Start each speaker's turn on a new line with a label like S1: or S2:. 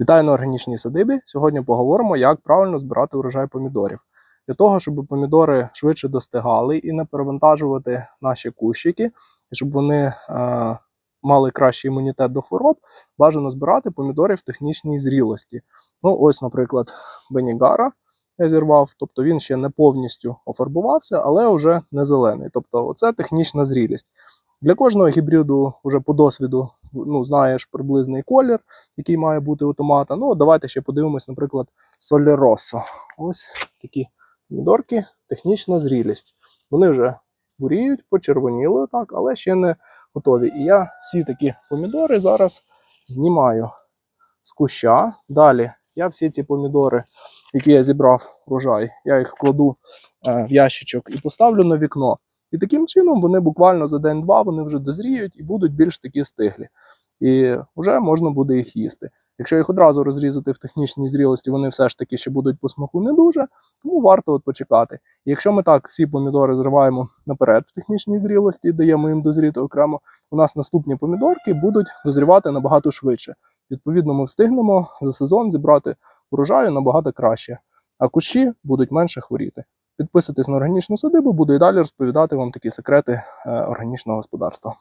S1: Вітаю на органічній садибі. Сьогодні поговоримо, як правильно збирати урожай помідорів. Для того, щоб помідори швидше достигали і не перевантажувати наші кущики, і щоб вони е, мали кращий імунітет до хвороб, бажано збирати помідори в технічній зрілості. Ну, ось, наприклад, Бенігара я зірвав, тобто він ще не повністю офарбувався, але вже не зелений. Тобто, оце технічна зрілість. Для кожного гібриду вже по досвіду ну, знаєш приблизний колір, який має бути у томата. Ну, давайте ще подивимось, наприклад, Солеросо. Ось такі помідорки, технічна зрілість. Вони вже буріють, почервоніли так, але ще не готові. І я всі такі помідори зараз знімаю з куща. Далі я всі ці помідори, які я зібрав врожай, я їх кладу е, в ящичок і поставлю на вікно. І таким чином вони буквально за день-два вони вже дозріють і будуть більш такі стиглі. І вже можна буде їх їсти. Якщо їх одразу розрізати в технічній зрілості, вони все ж таки ще будуть по смаку не дуже, тому варто от почекати. І якщо ми так всі помідори зриваємо наперед в технічній зрілості даємо їм дозріти окремо, у нас наступні помідорки будуть дозрівати набагато швидше. Відповідно, ми встигнемо за сезон зібрати урожаю набагато краще, а кущі будуть менше хворіти. Підписуйтесь на органічну садибу, буду і далі розповідати вам такі секрети е, органічного господарства.